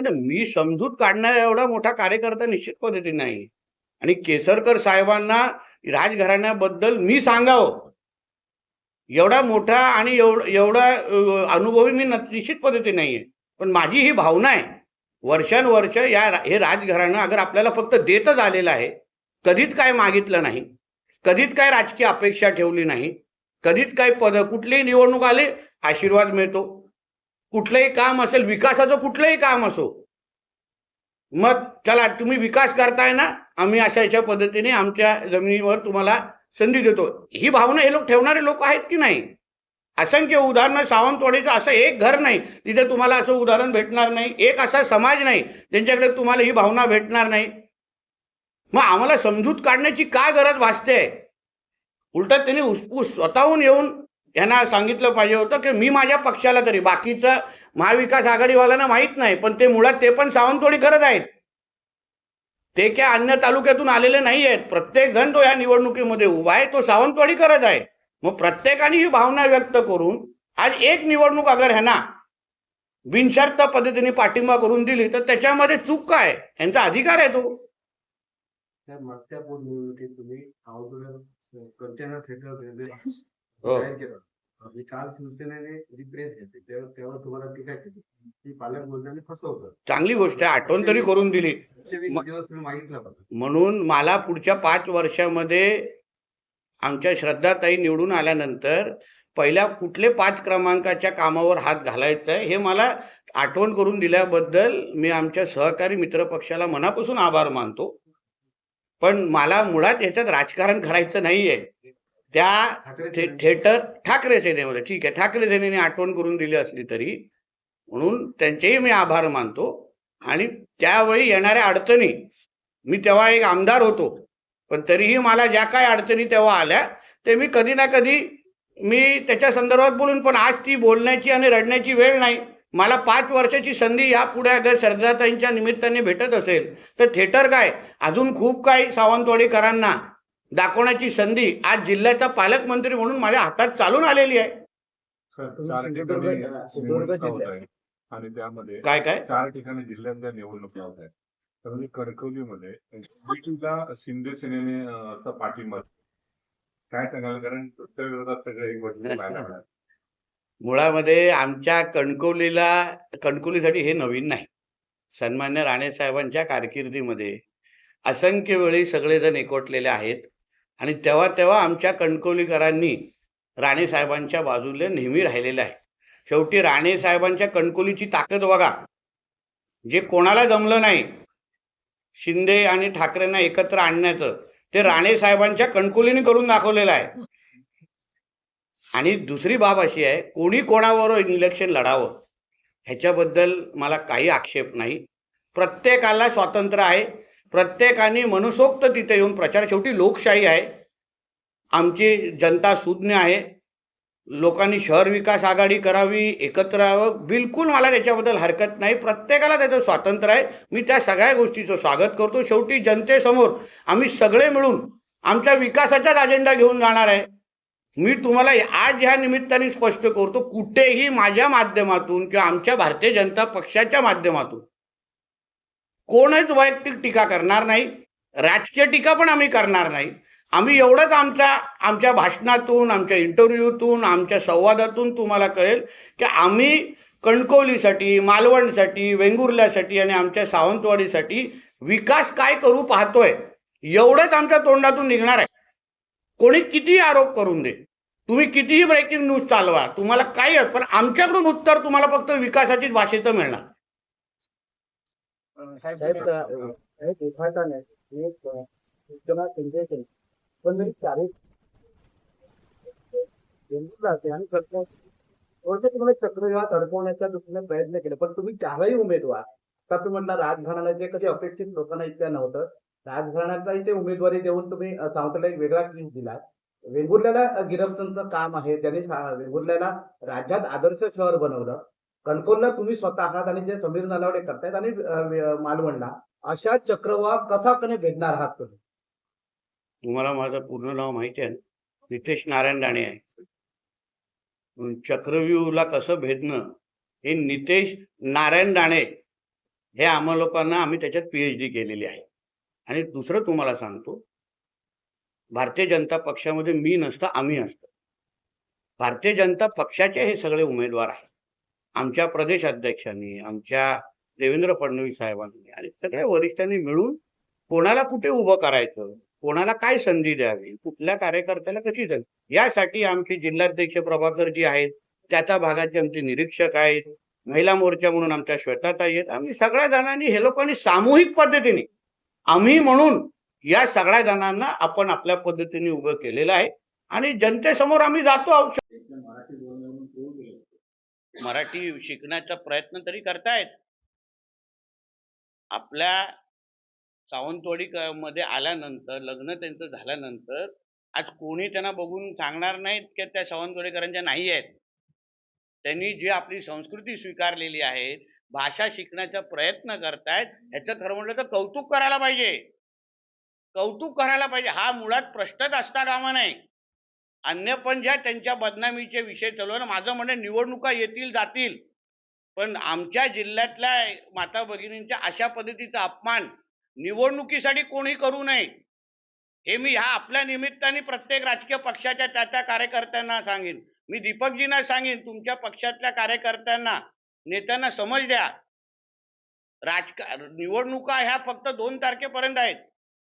नाही, मी समजूत काढणारा एवढा मोठा कार्यकर्ता निश्चित पद्धतीने नाही. आणि केसरकर साहेबांना राजघराण्याबद्दल मी सांगावं. एवढा मोठा आणि एवढा एवढा अनुभवी मी निश्चित पद्धतीने नाहीये. पण माझी ही भावना आहे. वर्षानुवर्ष या हे राजघराणं अगर आपल्याला फक्त देतच आलेलं आहे कधीच काय मागितलं नाही कधीच काय राजकीय अपेक्षा ठेवली नाही कधीच काय पद कुठलीही निवडणूक आली आशीर्वाद मिळतो. कुठलंही काम असेल विकासाचं कुठलंही काम असो मग चला तुम्ही विकास करताय ना आम्ही अशा अशा पद्धतीने आमच्या जमिनीवर तुम्हाला संधी देतो. ही भावना हे लोक ठेवणारे लोक आहेत की नाही? असंख्य उदाहरणं सावंतवाडीचं असं एक घर नाही तिथे तुम्हाला असं उदाहरण भेटणार नाही एक असा समाज नाही ज्यांच्याकडे तुम्हाला ही भावना भेटणार नाही. मग आम्हाला समजूत काढण्याची काय गरज भासते? उलट त्यांनी उसपूस स्वतःहून येऊन यांना सांगितलं पाहिजे होतं की मी माझ्या पक्षाला तरी बाकीचं महाविकास आघाडीवाल्यांना माहीत नाही पण ते मुळात ते पण सावंतवाडी करत आहेत. ते काय अन्य तालुक्यातून आलेले नाही आहेत. प्रत्येक जण तो या निवडणुकीमध्ये उभा आहे तो सावंतवाडी करत आहे. मग प्रत्येकाने ही भावना व्यक्त करून आज एक निवडणूक अगर ह्यांना बिनशर्त पद्धतीने पाठिंबा करून दिली तर त्याच्यामध्ये चूक काय? यांचा अधिकार आहे तो. मागच्या पोटनिवडणुकीत तुम्ही कंटेनर थिएटर हो. केलं शिवसेनेने जी प्रेस घेतली तेव्हा तेव्हा तुम्हाला टीका केली की पालक चांगली गोष्ट आहे. आठवण तरी करून दिली. म- दिवस तुम्ही मागितलं होतं. म्हणून मला पुढच्या पाच वर्षामध्ये आमच्या श्रद्धाताई निवडून आल्यानंतर पहिल्या कुठले पाच क्रमांकाच्या कामावर हात घालायचा आहे हे मला आठवण करून दिल्याबद्दल मी आमच्या सहकारी मित्रपक्षाला मनापासून आभार मानतो. पण मला मुळात याच्यात राजकारण करायचं नाहीये. त्या थिएटर ठाकरे सेनेमध्ये ठीक आहे. ठाकरे सेनेने आठवण करून दिली असली तरी म्हणून त्यांचेही मी आभार मानतो. आणि त्यावेळी येणाऱ्या अडचणी मी तेव्हा एक आमदार होतो. पण तरीही मला ज्या काय अडचणी तेव्हा आल्या ते मी कधी ना कधी मी त्याच्या संदर्भात बोलून पण आज ती बोलण्याची आणि रडण्याची वेळ नाही. मला पाच वर्षाची संधी यापुढे अगर सरदारताईंच्या निमित्ताने भेटत असेल तर थिएटर काय? अजून खूप काही सावंतवाडीकरांना दाखवण्याची संधी आज जिल्ह्याचा पालकमंत्री म्हणून माझ्या हातात चालून आलेली आहे. आणि त्यामध्ये काय काय? चार ठिकाणी जिल्ह्यातल्या निवडणुका होत आहेत. तर म्हणजे कणकवलीमध्ये शिंदे सेनेने पाठिंबा काय सांगाल? कारण त्या विरोधात सगळे एक. मुळामध्ये आमच्या कणकवलीला कणकवलीसाठी हे नवीन नाही. सन्मान्य राणे साहेबांच्या कारकिर्दीमध्ये असंख्य वेळी सगळेजण एकवटलेले आहेत. आणि तेव्हा तेव्हा आमच्या कणकवलीकरांनी राणे साहेबांच्या बाजूला नेहमी राहिलेले आहे. शेवटी राणे साहेबांच्या ताकद बघा. जे कोणाला जमलं नाही शिंदे आणि ठाकरेंना एकत्र आणण्याचं ते राणे साहेबांच्या करून दाखवलेलं आहे. आणि दुसरी बाब अशी आहे कोणी कोणावर इलेक्शन लढावं ह्याच्याबद्दल मला काही आक्षेप नाही. प्रत्येकाला स्वातंत्र्य आहे प्रत्येकाने मनसोक्त तिथे येऊन प्रचार. शेवटी लोकशाही आहे. आमची जनता सुज्ञ आहे. लोकांनी शहर विकास आघाडी करावी एकत्र यावं. बिलकुल मला त्याच्याबद्दल हरकत नाही. प्रत्येकाला त्याचं स्वातंत्र्य आहे. मी त्या सगळ्या गोष्टीचं स्वागत करतो. शेवटी जनतेसमोर आम्ही सगळे मिळून आमच्या विकासाचाच अजेंडा घेऊन जाणार आहे. मी तुम्हाला आज ह्या निमित्ताने स्पष्ट करतो कुठेही माझ्या माध्यमातून किंवा आमच्या भारतीय जनता पक्षाच्या माध्यमातून कोणच वैयक्तिक टीका करणार नाही. राजकीय टीका पण आम्ही करणार नाही. आम्ही एवढंच आमच्या आमच्या भाषणातून आमच्या इंटरव्ह्यूतून आमच्या संवादातून तुम्हाला कळेल की आम्ही कणकवलीसाठी मालवणसाठी वेंगुर्ल्यासाठी आणि आमच्या सावंतवाडीसाठी विकास काय करू पाहतोय एवढंच आमच्या तोंडातून निघणार आहे. कोणी कितीही आरोप करून दे तुम्ही कितीही ब्रेकिंग न्यूज चालवा तुम्हाला काही पण आमच्याकडून उत्तर तुम्हाला फक्त विकासाचीच भाषेचं मिळणार. साहेब एक सूचना पण मी आणि प्रत्येक तुम्हाला चक्रव्यूहात अडकवण्याचा दृष्टीने प्रयत्न केले पण तुम्ही चारही उमेदवार का तुम्ही म्हणला राजघराण्याचे कधी अपेक्षित लोकांना इतक्या नव्हतं. राजघराण्याचा इथे उमेदवारी देऊन तुम्ही अ, सावंतला एक वेगळा क्लीन दिला. वेंगुर्ल्याला गिरफ्तांचं काम आहे त्यांनी सा- वेंगुर्ल्याला राज्यात आदर्श शहर बनवलं. कणकोलला तुम्ही स्वतः आहात आणि जे समीर नलावडे करतायत आणि मालवणला अशा चक्रवाह कसा कने भेदणार आहात तुम्ही? तुम्हाला माझं पूर्ण नाव माहिती आहे. नितेश नारायण राणे आहे. चक्रव्यूहला कसं भेदणं हे नितेश नारायण राणे हे आम्हा लोकांना आम्ही त्याच्यात पीएचडी केलेली आहे. आणि दुसरं तुम्हाला सांगतो भारतीय जनता पक्षामध्ये मी नसतं आम्ही असतो. भारतीय जनता पक्षाचे हे सगळे उमेदवार आहेत. आमच्या प्रदेशाध्यक्षांनी आमच्या देवेंद्र फडणवीस साहेबांनी आणि सगळ्या वरिष्ठांनी मिळून कोणाला कुठे उभं करायचं कोणाला काय संधी द्यावी कुठल्या कार्यकर्त्याला कशी संधी यासाठी आमचे जिल्हाध्यक्ष प्रभाकर जी आहेत त्या त्या भागाचे आमचे निरीक्षक आहेत महिला मोर्चा म्हणून आमच्या श्वेताताई आहेत आम्ही सगळ्या जणांनी हे लोकांनी सामूहिक पद्धतीने आम्ही म्हणून या सगळ्या जणांना आपण आपल्या पद्धतीने उभं केलेलं आहे आणि जनतेसमोर आम्ही जातो आहोत मराठी बोलण्यावरून पळून गेले मराठी शिकण्याचा प्रयत्न तरी करतायत. आपल्या सावंतवाडी मध्ये आल्यानंतर लग्न त्यांचं झाल्यानंतर आज कोणी त्यांना बघून सांगणार नाहीत की त्या सावंतवाडीकरांच्या नाही आहेत. त्यांनी जी आपली संस्कृती स्वीकारलेली आहे भाषा शिकण्याचा प्रयत्न करतायत ह्याचं खरं म्हटलं तर कौतुक करायला पाहिजे. कौतुक करायला पाहिजे. हा मुळात प्रश्नच असता कामा नाही. अन्य पण ज्या त्यांच्या बदनामीचे विषय चालू आहे ना माझं म्हणणं निवडणुका येतील जातील. पण आमच्या जिल्ह्यातल्या माता भगिनींच्या अशा पद्धतीचा अपमान निवडणुकीसाठी कोणी करू नये. हे मी ह्या आपल्या निमित्ताने प्रत्येक राजकीय पक्षाच्या त्या त्या कार्यकर्त्यांना सांगेन. मी दीपकजींना सांगेन तुमच्या पक्षातल्या कार्यकर्त्यांना नेत्यांना समज द्या. राजका निवडणुका ह्या फक्त दोन तारखेपर्यंत आहेत.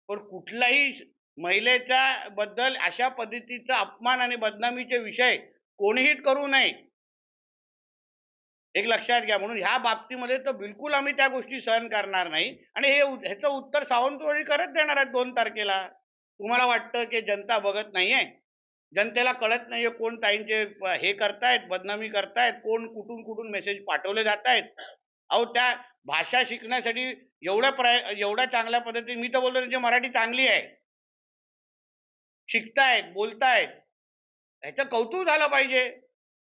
पण कुठलाही महिलेच्या बद्दल अशा पद्धतीचा अपमान आणि बदनामीचे विषय कोणीही करू नये. एक लक्षात घ्या म्हणून ह्या बाबतीमध्ये तर बिलकुल आम्ही त्या गोष्टी सहन करणार नाही. आणि हे ह्याचं उत्तर सावंतवाडी करत देणार आहेत दोन तारखेला. तुम्हाला वाटतं की जनता बघत नाहीये? जनतेला कळत नाहीये कोण ताईंचे हे करतायत बदनामी करतायत कोण कुठून कुठून मेसेज पाठवले जात आहेत अहो त्या भाषा शिकण्यासाठी एवढ्या प्रय एवढ्या चांगल्या पद्धतीने मी तर बोलतो त्यांची मराठी चांगली आहे. शिकतायत बोलतायत. ह्याचं कौतुक झालं पाहिजे.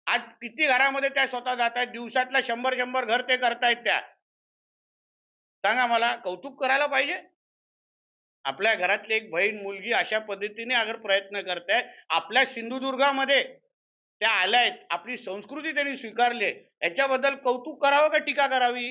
आज किती घरामध्ये त्या स्वतः जात आहेत दिवसातल्या शंभर शंभर घर ते करतायत त्या. सांगा मला कौतुक करायला पाहिजे? आपल्या घरातली एक बहीण मुलगी अशा पद्धतीने अगर प्रयत्न करतायत आपल्या सिंधुदुर्गामध्ये त्या आल्या आहेत आपली संस्कृती त्यांनी स्वीकारली याच्याबद्दल कौतुक करावं का टीका करावी?